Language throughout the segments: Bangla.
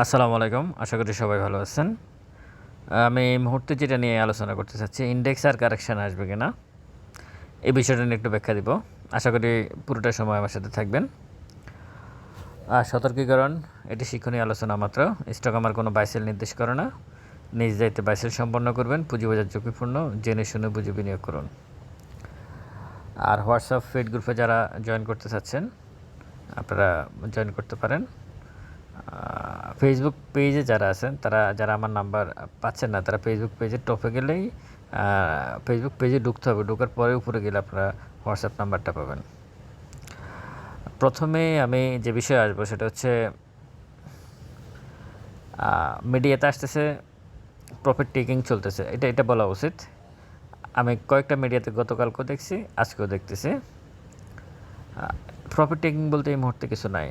আসসালামু আলাইকুম, আশা করি সবাই ভালো আছেন। আমি এই মুহূর্তে যেটা নিয়ে আলোচনা করতে চাচ্ছি ইন্ডেক্স আর কারেকশান আসবে কিনা এই বিষয়টা নিয়ে একটু ব্যাখ্যা দিব। আশা করি পুরোটা সময় আমার সাথে থাকবেন। আর সতর্কীকরণ, এটি শিক্ষণীয় আলোচনা মাত্র। স্টক আমার কোনো বাইসেল নির্দেশ করে না। নিজ দায়িত্বে বাইসেল সম্পন্ন করবেন, পুঁজিবাজার ঝুঁকিপূর্ণ, জেনে শুনে বুঝে বিনিয়োগ করুন। আর হোয়াটসঅ্যাপ ফিড গ্রুপে যারা জয়েন করতে চাচ্ছেন, আপনারা জয়েন করতে পারেন। ফেসবুক পেজে যারা আছেন, তারা, যারা আমার নাম্বার পাচ্ছেন না, তারা ফেসবুক পেজে টপে গেলেই ফেসবুক পেজে ঢুকতে হবে। ঢোকার পরে উপরে গেলে আপনারা হোয়াটসঅ্যাপ নাম্বারটা পাবেন। প্রথমে আমি যে বিষয়ে আসব সেটা হচ্ছে মিডিয়াতে আসতেছে প্রফিট টেকিং চলতেছে। এটা এটা বলা উচিত। আমি কয়েকটা মিডিয়াতে গতকালকেও দেখছি, আজকেও দেখতেছি। প্রফিট টেকিং বলতে এই মুহূর্তে কিছু নাই।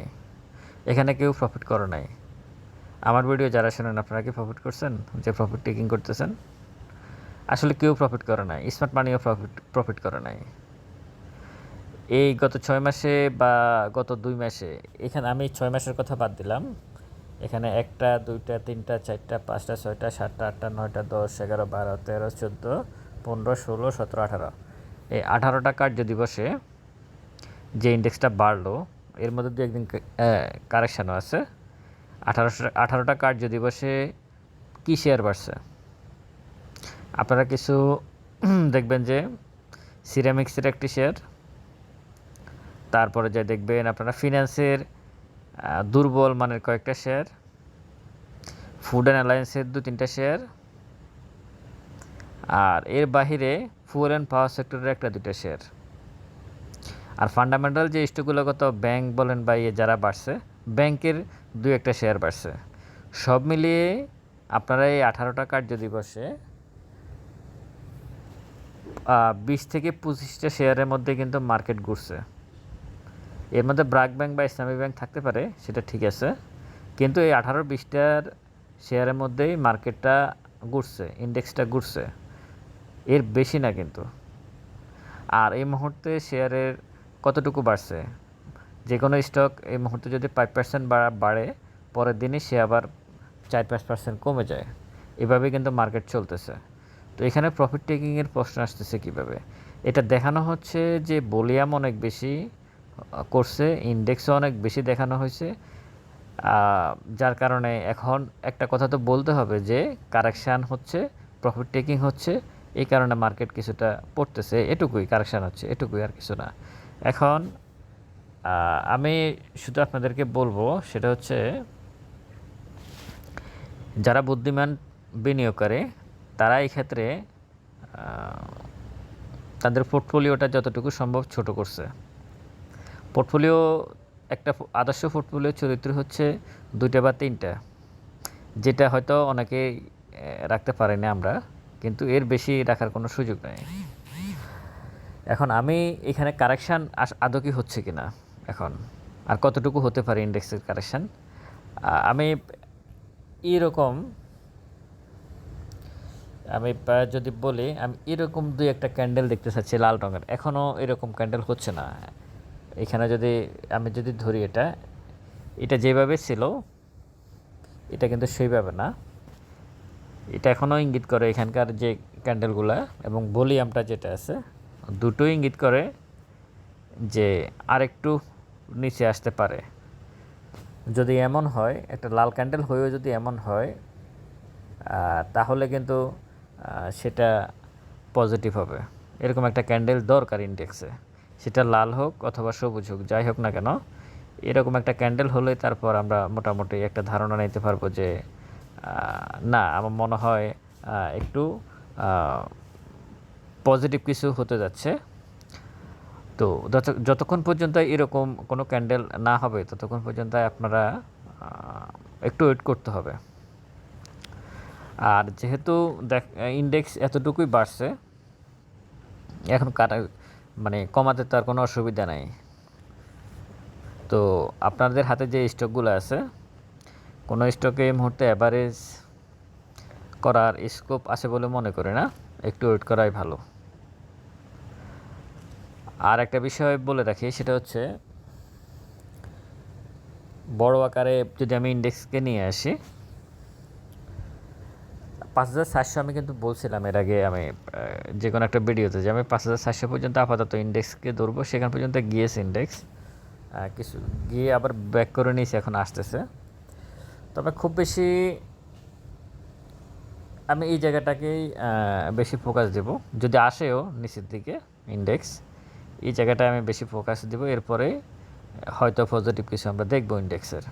এখানে কেউ প্রফিট করে নাই। আমার ভিডিও যারা শোনেন, আপনারা কি প্রফিট করছেন? যে প্রফিট টেকিং করতেছেন? আসলে কেউ প্রফিট করে নাই। স্মার্ট মানিও প্রফিট প্রফিট করে নাই। এই গত ছয় মাসে বা গত দুই মাসে, এখানে আমি ছয় মাসের কথা বাদ দিলাম। এখানে একটা, দুইটা, তিনটা, চারটা, পাঁচটা, ছয়টা, সাতটা, আটটা, নয়টা, দশ, এগারো, বারো, তেরো, চোদ্দ, পনেরো, ষোলো, সতেরো, আঠারো। এই আঠারোটা কার্য দিবসে যে ইন্ডেক্সটা বাড়লো এর মধ্যে দু একদিন কারেকশানও আছে। আঠারোশো, আঠারোটা কার্য দিবসে কী শেয়ার বাড়ছে? আপনারা কিছু দেখবেন যে সিরামিক্সের একটি শেয়ার, তারপরে যে দেখবেন আপনারা ফিন্যান্সের দুর্বল মানের কয়েকটা শেয়ার, ফুড অ্যান্ড অ্যালায়েন্সের দু তিনটা শেয়ার, আর এর বাহিরে ফুয়েল অ্যান্ড পাওয়ার সেক্টরের একটা দুটা শেয়ার। আর ফান্ডামেন্টাল যে স্টকগুলো কত ব্যাংক বলেন বা ইয়ে যারা বাড়ছে ব্যাংকের দু একটা শেয়ার বাড়ছে। সব মিলিয়ে আপনারা এই আঠারোটা দিবসে বিশ থেকে পঁচিশটা শেয়ারের মধ্যে কিন্তু মার্কেট ঘুরছে। এর মধ্যে ব্রাক ব্যাংক বা ইসলামী ব্যাংক থাকতে পারে, সেটা ঠিক আছে। কিন্তু এই আঠারো বিশটার শেয়ারের মধ্যেই মার্কেটটা ঘুরছে ইন্ডেক্সটা ঘুরছে। এর বেশি না কিন্তু। আর এই মুহূর্তে শেয়ারের কতটুকু বাড়ছে? যে কোনো স্টক এই মুহূর্তে যদি ফাইভ পার্সেন্ট বাড়ে, পরের দিনই সে আবার চার পাঁচ পার্সেন্ট কমে যায়। এভাবে কিন্তু মার্কেট চলতেছে। তো এখানে প্রফিট টেকিংয়ের প্রশ্ন আসতেছে কীভাবে? এটা দেখানো হচ্ছে যে বলিয়াম অনেক বেশি করছে ইন্ডেক্সও অনেক বেশি দেখানো হয়েছে। যার কারণে এখন একটা কথা তো বলতে হবে যে কারেকশান হচ্ছে প্রফিট টেকিং হচ্ছে, এই কারণে মার্কেট কিছুটা পড়তেছে। এটুকুই কারেকশান হচ্ছে, এটুকুই আর কিছু না। এখন আমি শুধু আপনাদেরকে বলব, সেটা হচ্ছে যারা বুদ্ধিমান বিনিয়োগ করে তারা এই ক্ষেত্রে তাদের পোর্টফোলিওটা যতটুকু সম্ভব ছোট করছে। পোর্টফোলিও, একটা আদর্শ পোর্টফোলিও চরিত্র হচ্ছে দুইটা বা তিনটা, যেটা হয়তো অনেকে রাখতে পারেনি আমরা, কিন্তু এর বেশি রাখার কোনো সুযোগ নেই। এখন আমি এখানে কারেকশান আদৌ কি হচ্ছে কি না এখন? আর কতটুকু হতে পারে ইন্ডেক্সের কারেকশান আমি এরকম, আমি যদি বলি, আমি এরকম দুই একটা ক্যান্ডেল দেখতে চাচ্ছি লাল রঙের। এখনও এরকম ক্যান্ডেল হচ্ছে না। এখানে যদি, আমি যদি ধরি এটা এটা যেভাবে ছিল, এটা কিন্তু সেইভাবে না। এটা এখনও ইঙ্গিত করে এখানকার যে ক্যান্ডেলগুলা এবং ভলিউমটা যেটা আছে দুটো ইঙ্গিত করে যে আরেকটু নিচে আসতে পারে। যদি এমন হয়, একটা লাল ক্যান্ডেল হয়েও যদি এমন হয় তাহলে কিন্তু সেটা পজিটিভ হবে। এরকম একটা ক্যান্ডেল দরকার ইন্ডেক্সে সেটা লাল হোক অথবা সবুজ হোক, যাই হোক না কেন, এরকম একটা ক্যান্ডেল হলে তারপর আমরা মোটামুটি একটা ধারণা নিতে পারব যে না, আমার মনে হয় একটু পজিটিভ কিছু হতে যাচ্ছে। তো যতক্ষণ পর্যন্ত এরকম কোনো ক্যান্ডেল না হবে, ততক্ষণ পর্যন্ত আপনারা একটু ওয়েট করতে হবে। আর যেহেতু দেখ ইন্ডেক্স এতটুকুই বাড়ছে, এখন কাটা মানে কমাতে তার কোনো অসুবিধা নাই। তো আপনাদের হাতে যে স্টকগুলো আছে, কোনো স্টকে এই মুহূর্তে অ্যাভারেজ করার স্কোপ আছে বলে মনে করি না। একটু ওয়েট করাই ভালো। আর একটা বিষয় বলে রাখি, সেটা হচ্ছে বড় আকারে যদি আমি ইন্ডেক্সকে নিয়ে আসি, পাঁচ হাজার সাতশো আমি কিন্তু বলছিলাম এর আগে আমি যে কোনো একটা ভিডিওতে যে আমি পাঁচ হাজার সাতশো পর্যন্ত আপাতত ইন্ডেক্সকে ধরবো, সেখান পর্যন্ত গিয়েছে ইন্ডেক্স কিছু গিয়ে আবার ব্যাক করে নিয়েছে, এখন আসতেছে। তবে খুব বেশি আমি এই জায়গাটাকেই বেশি ফোকাস দেব। যদি আসেও নিচের দিকে ইন্ডেক্স এই জায়গাটায় আমি বেশি ফোকাস দেব। এরপরে, হয়তো পজিটিভ কিছু আমরা দেখব ইন্ডেক্সের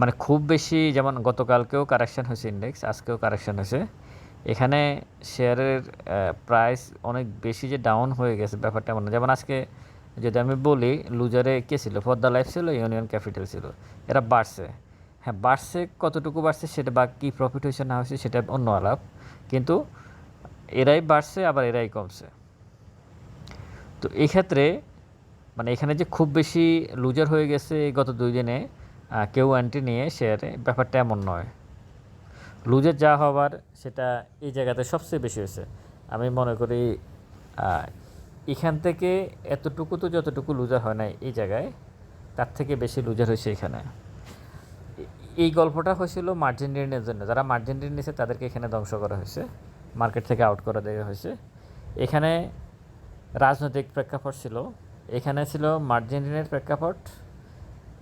মানে খুব বেশি, যেমন গতকালকেও কারেকশন হয়েছে ইন্ডেক্স আজকেও কারেকশান হয়েছে। এখানে শেয়ারের প্রাইস অনেক বেশি যে ডাউন হয়ে গেছে, ব্যাপারটা এমন যেমন আজকে যদি আমি বলি লুজারে কে ছিল? পদ্মা লাইফ ছিল ইউনিয়ন ক্যাপিটাল ছিল। এরা বাড়ছে। হ্যাঁ বাড়ছে, কতটুকু বাড়ছে সেটা বা কী প্রফিট হয়েছে, না হয়েছে সেটা অন্য আলাপ। কিন্তু এরাই বাড়ছে, আবার এরাই কমছে। তো এই ক্ষেত্রে মানে এখানে যে খুব বেশি লুজার হয়ে গেছে গত দুই দিনে কেউ অ্যান্টি নিয়ে শেয়ারে ব্যাপারটা এমন নয়। লুজার যা হবার সেটা এই জায়গাতে সবচেয়ে বেশি হয়েছে। আমি মনে করি এখান থেকে এতটুকু তো যতটুকু লুজার হয় না এই জায়গায়, তার থেকে বেশি লুজার হয়েছে এখানে। এই গল্পটা হয়েছিল মার্জিন ঋণের জন্য। যারা মার্জিন ঋণ নিয়েছে, তাদেরকে এখানে ধ্বংস করা হয়েছে। মার্কেট থেকে আউট করে দেওয়া হয়েছে। এখানে রাজনৈতিক প্রেক্ষাপট ছিল। এখানে ছিল মার্জিন ঋণের প্রেক্ষাপট।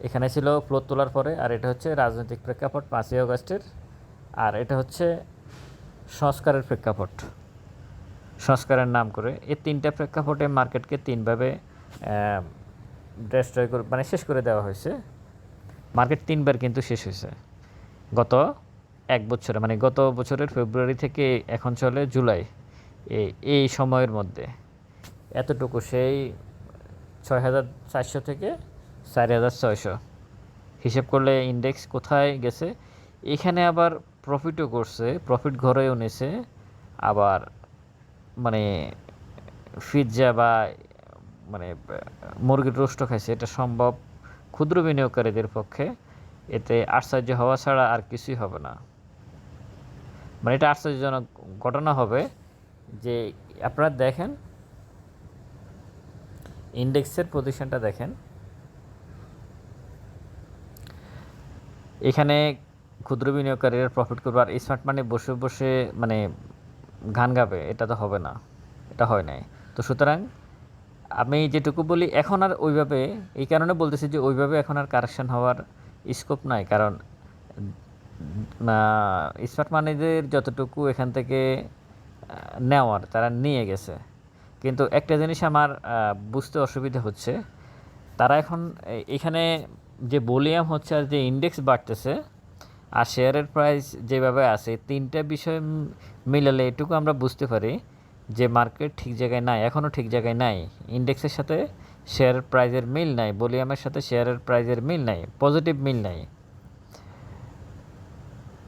এখানে ছিল ফ্লোর তোলার পরে। আর এটা হচ্ছে রাজনৈতিক প্রেক্ষাপট পাঁচই অগস্টের আর এটা হচ্ছে সংস্কারের প্রেক্ষাপট। সংস্কারের নাম করে। এই তিনটা প্রেক্ষাপটে মার্কেটকে তিনভাবে ডেস্ট্রয় করে মানে শেষ করে দেওয়া হয়েছে। মার্কেট তিনবার কিন্তু শেষ হয়েছে। গত এক বছরে মানে গত বছরের ফেব্রুয়ারি থেকে এখন চলে জুলাই এই সময়ের মধ্যে। এতটুকু সেই ছয় হাজার চারশো থেকে চার হাজার ছয়শো। হিসেব করলে ইন্ডেক্স কোথায় গেছে? এখানে আবার প্রফিটও করছে প্রফিট ঘরেও নিছে, আবার মানে পিৎজা বা মানে মুরগির রোস্ট খাইছে, এটা সম্ভব ক্ষুদ্র বিনিয়োগকারীদের পক্ষে এতে আশ্চর্য হওয়া ছাড়া আর কিছুই হবে না। মানে এটা আশ্চর্যজনক ঘটনা হবে যে আপনারা দেখেন, ইন্ডেক্সের পজিশনটা দেখেন। এখানে ক্ষুদ্র বিনিয়োগকারীরা প্রফিট করবে আর স্মার্ট মানি বসে বসে মানে গান গাবে, এটা তো হবে না, এটা হয় নাই। তো সুতরাং আমি যেটুকু বলি, এখন আর ওইভাবে, এই কারণে বলতেছি যে ওইভাবে এখন আর কারেকশন হওয়ার স্কোপ নাই। কারণ স্মার্ট মানিদের যতটুকু এখান থেকে নেওয়ার, তারা নিয়ে গেছে। কিন্তু একটা জিনিস আমার বুঝতে অসুবিধা হচ্ছে, তারা এখন এখানে যে ভলিউম হচ্ছে আর যে ইন্ডেক্স বাড়তেছে, আর শেয়ারের প্রাইস যেভাবে আছে, তিনটা বিষয় মিলালে এটুকু আমরা বুঝতে পারি। যে মার্কেট ঠিক জায়গায় নাই, এখনও ঠিক জায়গায় নাই ইন্ডেক্সের সাথে শেয়ারের প্রাইজের মিল নাই ভলিউমের সাথে শেয়ারের প্রাইজের মিল নাই পজিটিভ মিল নাই।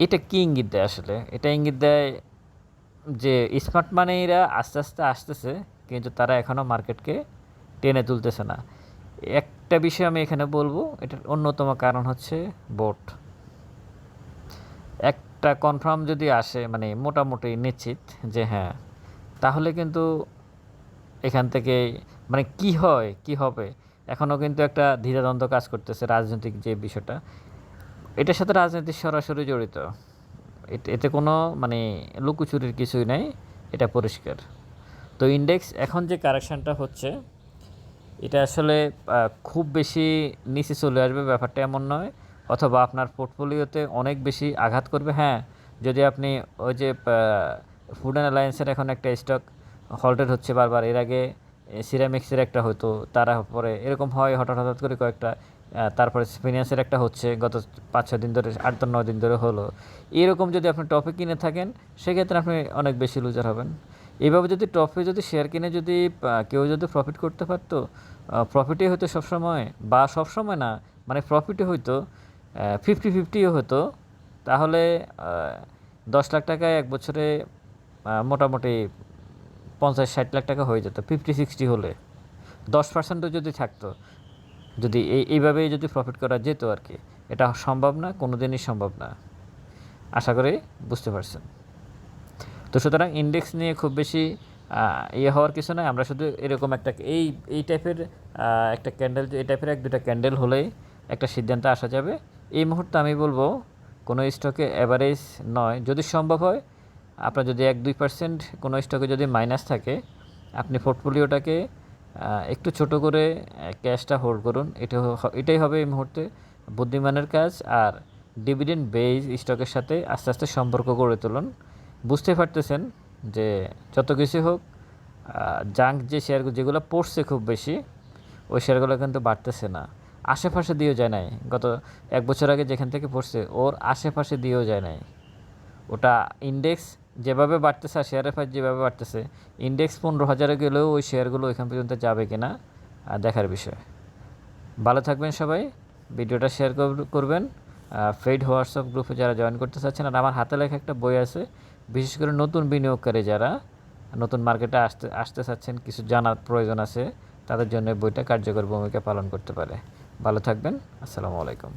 এটা কি ইঙ্গিত দেয় আসলে? এটা ইঙ্গিত দেয় যে স্মার্ট মানিরা আস্তে আস্তে আসতেছে, কিন্তু তারা এখনও মার্কেটকে টেনে তুলতেছে না। একটা বিষয় আমি এখানে বলব, এটার অন্যতম কারণ হচ্ছে বোট একটা কনফার্ম যদি আসে মানে মোটামুটি নিশ্চিত যে হ্যাঁ তাহলে কিন্তু এখান থেকে মানে কি হয়, কি হবে? এখনও কিন্তু একটা দ্বিধাদ্বন্দ্ব কাজ করতেছে রাজনৈতিক যে বিষয়টা। এটার সাথে রাজনীতি সরাসরি জড়িত। এতে- এতে কোনো মানে লুকোচুরির কিছুই নাই, এটা পরিষ্কার। তো ইন্ডেক্স এখন যে কারেকশানটা হচ্ছে, এটা আসলে খুব বেশি নিচে চলে আসবে ব্যাপারটা এমন নয়। অথবা আপনার পোর্টফোলিওতে অনেক বেশি আঘাত করবে। হ্যাঁ যদি আপনি ওই যে ফুড অ্যান্ড অ্যালায়েন্সের এখন একটা স্টক হল্টেড হচ্ছে বারবার। এর আগে সিরামিক্সের একটা হতো, তারা পরে এরকম হয়, হঠাৎ হঠাৎ করে কয়েকটা। তারপরে ফিনান্সের একটা হচ্ছে, গত পাঁচ ছ দিন ধরে, আট নয় দিন ধরে হলো। এরকম যদি আপনি টপিক কিনে থাকেন, সেক্ষেত্রে আপনি অনেক বেশি লুজার হবেন। এইভাবে যদি টপে যদি শেয়ার কিনে যদি কেউ যদি প্রফিট করতে পারতো প্রফিটই হতো সবসময়, বা সবসময় না মানে প্রফিটই হইতো ফিফটি ফিফটিও হতো, তাহলে দশ লাখ টাকায় এক বছরে মোটামুটি পঞ্চাশ ষাট লাখ টাকা হয়ে যেত ফিফটি সিক্সটি হলে। দশ পার্সেন্টও যদি থাকতো, যদি এই, এইভাবেই যদি প্রফিট করা যেত আর কি, এটা সম্ভব না কোনো দিনই সম্ভব না। আশা করি বুঝতে পারছেন। তো সুতরাং ইন্ডেক্স নিয়ে খুব বেশি ইয়ে হওয়ার কিছু নয় আমরা শুধু এরকম একটা, এই এই টাইপের একটা ক্যান্ডেল এই টাইপের এক দুটা ক্যান্ডেল হলেই একটা সিদ্ধান্তে আসা যাবে। এই মুহূর্তে আমি বলব, কোনো স্টকে অ্যাভারেজ নয়। যদি সম্ভব হয় আপনার যদি এক দুই পার্সেন্ট কোনো স্টকে যদি মাইনাস থাকে, আপনি পোর্টফোলিওটাকে একটু ছোট করে ক্যাশটা হোল্ড করুন। এটা এটাই হবে এই মুহূর্তে বুদ্ধিমানের কাজ। আর ডিভিডেন্ড বেজ স্টকের সাথে আস্তে আস্তে সম্পর্ক গড়ে তুলুন। বুঝতে পারতেছেন যে যত কিছু হোক জাঙ্ক যে শেয়ারগুলো যেগুলো পড়ছে খুব বেশি, ওই শেয়ারগুলো কিন্তু বাড়তেছে না। আশেপাশে দিয়েও যায় নাই। গত এক বছর আগে যেখান থেকে পড়ছে, ওর আশেপাশে দিয়েও যায় নাই। ওটা ইন্ডেক্স যেভাবে বাড়তেছে আর শেয়ারের প্রাইস যেভাবে বাড়তেছে ইন্ডেক্স পনেরো হাজারে গেলেও ওই শেয়ারগুলো ওইখান পর্যন্ত যাবে কি না দেখার বিষয়। ভালো থাকবেন সবাই, ভিডিওটা শেয়ার করবেন। ফেড হোয়াটসঅ্যাপ গ্রুপে যারা জয়েন করতে চাচ্ছেন, আর আমার হাতে লেখা একটা বই আছে, বিশেষ করে নতুন বিনিয়োগকারী যারা, নতুন মার্কেটে আসতে আসতে চাচ্ছেন, কিছু জানার প্রয়োজন আছে, তাদের জন্য বইটা কার্যকর ভূমিকা পালন করতে পারে। ভালো থাকবেন, আসসালামু আলাইকুম।